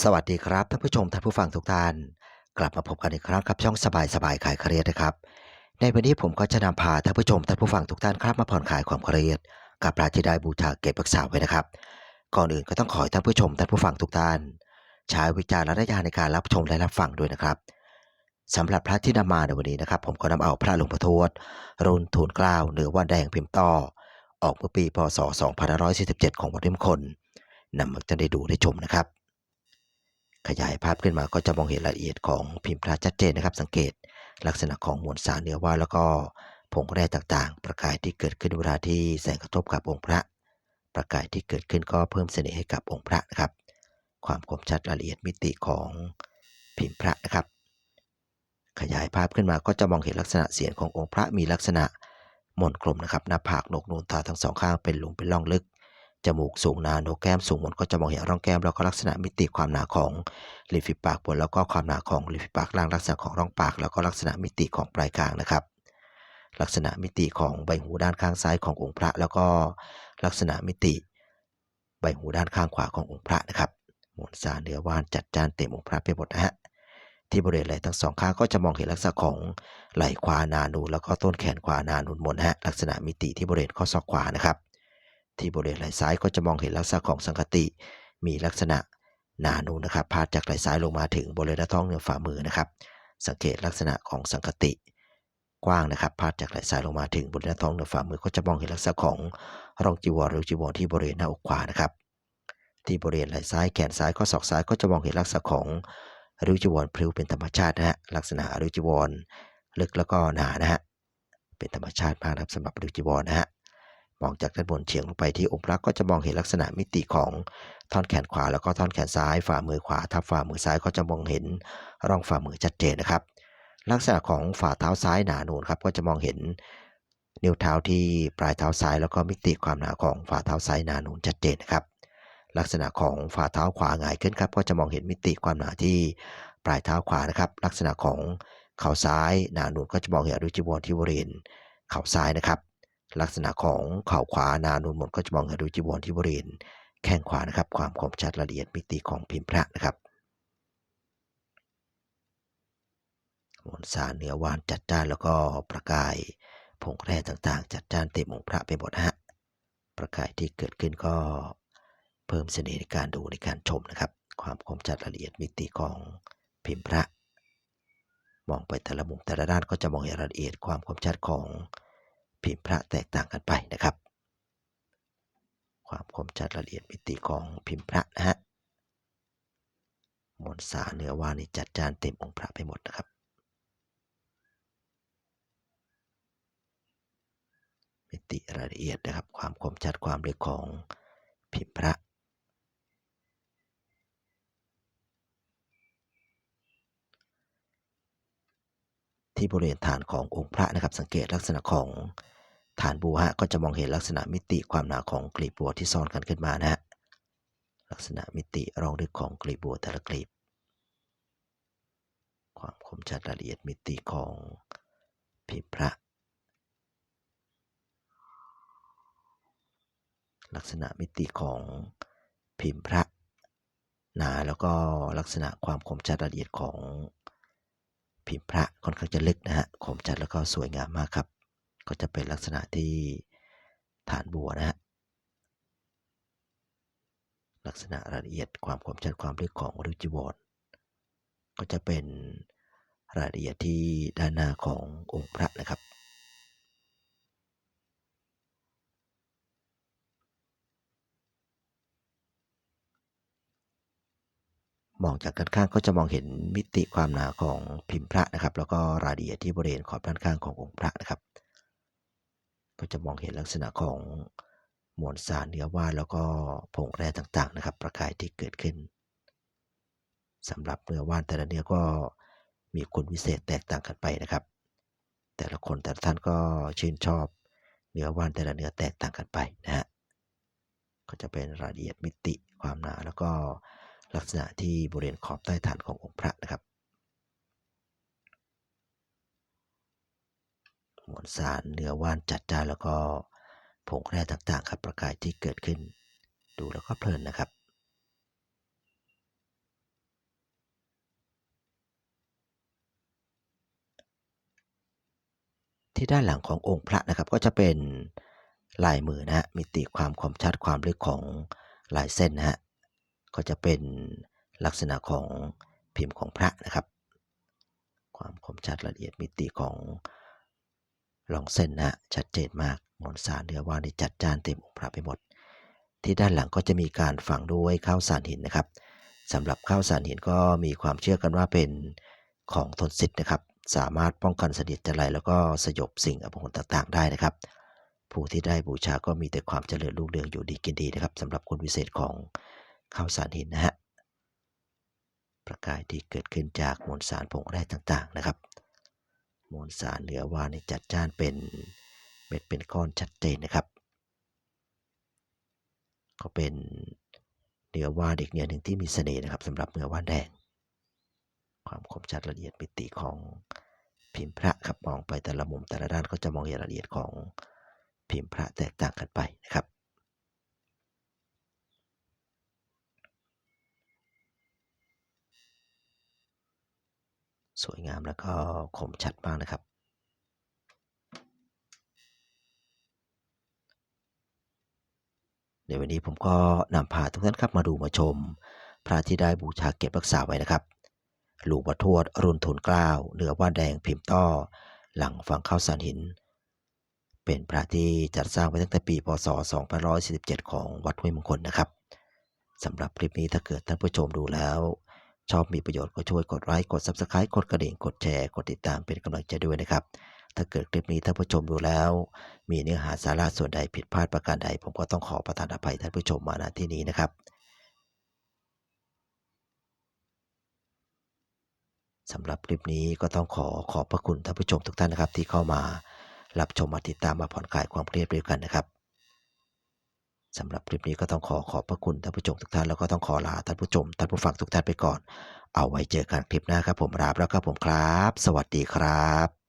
สวัสดีครับท่านผู้ชมท่านผู้ฟังทุกท่าน กลับมาพบกันอีกครั้งกับช่องสบายสบายขายเครียดนะครับ ในวันนี้ผมก็จะนำพาท่านผู้ชมท่านผู้ฟังทุกท่านครับมาผ่อนคลายความเครียด กับพระที่ได้บูชาเก็บรักษาไว้นะครับ ก่อนอื่นก็ต้องขอให้ท่านผู้ชมท่านผู้ฟังทุกท่าน ใช้วิจารณญาณในการรับชมและรับฟังด้วยนะครับสำหรับพระที่นำมาในวันนี้นะครับ ผมก็นำเอาพระหลวงพ่อทวดรุ่นทูลเกล้าเหนือว่านแดงพิมพ์ต่อ ออกเมื่อปีพศ2547 ของวัดริมคนนำมาจะได้ดูได้ชมนะครับ ขยายภาพขึ้นมาก็จะมองเห็นรายละเอียดของพิมพ์พระชัดเจนนะครับ สังเกตลักษณะของมวลสารเนื้อว่าแล้วก็ผงแร่ต่างๆ ประกายที่เกิดขึ้นเวลาที่แสงกระทบกับองค์พระ ประกายที่เกิดขึ้นก็เพิ่มเสน่ห์ให้กับองค์พระนะครับ ความคมชัดรายละเอียดมิติของพิมพ์พระนะครับ ขยายภาพขึ้นมาก็จะมองเห็นลักษณะเสียงขององค์พระมีลักษณะมนกลมนะครับหน้าผากโหนกนูนตาทั้งสองข้างเป็นหลุมเป็นร่องลึก จมูกสูงหนาโหนกแก้มสูงมนก็จะมองเห็นร่องแก้มแล้วก็ลักษณะมิติความหนาของริมฝีปากบนแล้วก็ความหนาของริมฝีปากล่างลักษณะของร่องปาก แล้วก็ลักษณะมิติของปลายคางนะครับ ลักษณะมิติของใบหูด้านข้างซ้ายขององค์พระ แล้วก็ลักษณะมิติใบหูด้านข้างขวาขององค์พระนะครับมวลสารเนื้อว่านจัดจ้านเต็มองค์พระไปหมดนะฮะที่บริเวณไหล่ทั้งสองข้างก็จะมองเห็นลักษณะของไหล่ขวานานูนแล้วก็ต้นแขนขวานานูนมนฮะลักษณะมิติที่บริเวณข้อศอกขวานะครับ ที่บริเวณไหล่ซ้ายก็จะมองเห็นลักษณะของสังคติ มีลักษณะหนานูนะครับพาดจากไหล่ซ้ายลงมาถึงบริเวณหน้าท้องเหนือฝ่ามือนะครับ สังเกตลักษณะของสังคติกว้างนะครับพาดจากไหล่ซ้ายลงมาถึงบริเวณหน้าท้องเหนือฝ่ามือก็จะมองเห็นลักษณะของรองจีวรหรือจีวรที่บริเวณหน้าอกขวานะครับ ที่บริเวณไหล่ซ้ายแขนซ้ายข้อศอกซ้ายก็จะมองเห็นลักษณะของริ้วจีวรพลิ้วเป็นธรรมชาตินะฮะลักษณะริ้วจีวรลึกแล้วก็หนานะฮะเป็นธรรมชาติมากนะครับสำหรับริ้วจีวรนะฮะ มองจากด้านบนเฉียงลงไปที่องค์พระก็จะมองเห็นลักษณะมิติของท่อนแขนขวาแล้วก็ท่อนแขนซ้าย ฝ่ามือขวาทับฝ่ามือซ้ายก็จะมองเห็นร่องฝ่ามือชัดเจนนะครับ ลักษณะของฝ่าเท้าซ้ายหนานูนครับก็จะมองเห็นนิ้วเท้าที่ปลายเท้าซ้าย แล้วก็มิติความหนาของฝ่าเท้าซ้ายหนานูนชัดเจนนะครับลักษณะของฝ่าเท้าขวาหงายขึ้นครับก็จะมองเห็นมิติความหนาที่ปลายเท้าขวานะครับ ลักษณะของเข่าซ้ายหนาหนูนก็จะมองเห็นอนุจิวรที่บริเวณเข่าซ้ายนะครับ ลักษณะของเข่าขวานานูนหมดก็จะมองเห็นดูจีวรที่บริเวณแข้งขวานะครับ ความคมชัดละเอียดมิติของพิมพ์พระนะครับมวลสารเนื้อวานจัดจ้านแล้วก็ประกายผงแร่ต่างๆ จัดจ้านเต็มองค์พระไปหมดฮะประกายที่เกิดขึ้นก็เพิ่มเสน่ห์ในการดูในการชมนะครับ ความคมชัดละเอียดมิติของพิมพ์พระ มองไปแต่ละมุมแต่ละด้านก็จะมองเห็นรายละเอียดความคมชัดของ พิมพ์พระแตกต่างกันไปนะครับ ความคมชัดละเอียดมิติของพิมพ์พระนะฮะมวลสารเนื้อวานี่จัดจานเต็มองค์พระไปหมดนะครับ มิติรายละเอียดนะครับ ความคมชัดความลึกของพิมพ์พระ ที่บริเวณฐานขององค์พระนะครับสังเกตลักษณะของฐานบัวฮะก็จะมองเห็นลักษณะมิติความหนาของกลีบบัวที่ซ้อนกันขึ้นมานะฮะลักษณะมิติรองลึกของกลีบบัวแต่ละกลีบ ความคมชัดรายละเอียดมิติของพิมพ์พระ ลักษณะมิติของพิมพ์พระหนาแล้วก็ลักษณะความคมชัดรายละเอียดของ พิมพ์พระค่อนข้างจะลึกนะฮะคมชัดแล้วก็สวยงามมากครับ ก็จะเป็นลักษณะที่ฐานบัวนะฮะลักษณะรายละเอียดความคมชัดความลึกของริจิวรก็จะเป็นรายละเอียดที่ด้านหน้าขององค์พระนะครับ มองจากด้านข้างก็จะมองเห็นมิติความหนาของพิมพ์พระนะครับ แล้วก็รายละเอียดที่บริเวณขอบด้านข้างขององค์พระนะครับ ก็จะมองเห็นลักษณะของมวลสารเนื้อว่านแล้วก็ผงแร่ต่างๆนะครับ ประกายที่เกิดขึ้นสำหรับเนื้อว่านแต่ละเนื้อก็มีคุณวิเศษแตกต่างกันไปนะครับ แต่ละคนแต่ละท่านก็ชื่นชอบเนื้อว่านแต่ละเนื้อแตกต่างกันไปนะฮะก็จะเป็นรายละเอียดมิติความหนาแล้วก็ ลักษณะที่บริเวณขอบใต้ฐานขององค์พระนะครับมวลสารเนื้อว่านจัดจ้านแล้วก็ผงแร่ต่างๆ ครับประกายที่เกิดขึ้น ดูแล้วก็เพลินนะครับ ที่ด้านหลังขององค์พระนะครับ ก็จะเป็นลายมือนะฮะมีตีความความชัดความลึกของลายเส้นนะฮะ ก็จะเป็นลักษณะของพิมพ์ของพระนะครับ ความคมชัดละเอียดมิติของลองเส้นนะฮะชัดเจนมากมวลสารเนื้อว่านี่จัดจานเต็มองค์พระไปหมด ที่ด้านหลังก็จะมีการฝังด้วยข้าวสารหินนะครับสำหรับข้าวสารหินก็มีความเชื่อกันว่าเป็นของทนสิทธิ์นะครับ สามารถป้องกันเสนียดจันไรแล้วก็สยบสิ่งอัปมงต่างๆ ได้นะครับ ผู้ที่ได้บูชาก็มีแต่ความเจริญรุ่งเรืองอยู่ดีกินดีนะครับสำหรับคุณวิเศษของ ข้าวสารหินนะฮะประกายที่เกิดขึ้นจากมวลสารผงแร่ต่างๆนะครับ มวลสารเหนือว่าในจัดจ้านเป็นเม็ดเป็นก้อนชัดเจนนะครับ ก็เป็นเนื้อว่านอีกเนื้อหนึ่งที่มีเสน่ห์นะครับสำหรับเนื้อว่านแดง ความคมชัดละเอียดมิติของพิมพ์พระครับมองไปแต่ละมุมแต่ละด้านก็จะมองเห็นรายละเอียดของพิมพ์พระแตกต่างกันไปนะครับ สวยงามแล้วก็คมชัดมากนะครับ ในวันนี้ผมก็นำพาทุกท่านครับมาดูมาชม พระที่ได้บูชาเก็บรักษาไว้นะครับหลวงพ่อทวดรุ่นทุนกล้าวเหนือว่านแดงพิมพ์ต้อ หลังฝังข้าวสารหิน เป็นพระที่จัดสร้างไว้ตั้งแต่ปีพศ 2547 ของวัดห้วยมงคลนะครับสำหรับคลิปนี้ถ้าเกิดท่านผู้ชมดูแล้ว ชอบมีประโยชน์ก็ช่วยกดไลค์กด Subscribe กดกระดิ่งกดแชร์กดติดตามเป็นกำลังใจด้วยนะครับ ถ้าเกิดคลิปนี้ท่านผู้ชมดูแล้ว มีเนื้อหาสาระส่วนใดผิดพลาดประการใด ผมก็ต้องขอประทานอภัยท่านผู้ชมมาณที่นี้นะครับสำหรับคลิปนี้ก็ต้องขอขอบพระคุณท่านผู้ชมทุกท่านนะครับ ที่เข้ามารับชมมาติดตามมาผ่อนคลายความเครียดด้วยกันนะครับ สำหรับคลิปนี้ก็ต้องขอขอบพระคุณท่านผู้ชมทุกท่านแล้วก็ต้องขอลาท่านผู้ชมท่านผู้ฟังทุกท่านไปก่อน เอาไว้เจอกันคลิปหน้าครับผมราบแล้วครับผมครับ สวัสดีครับ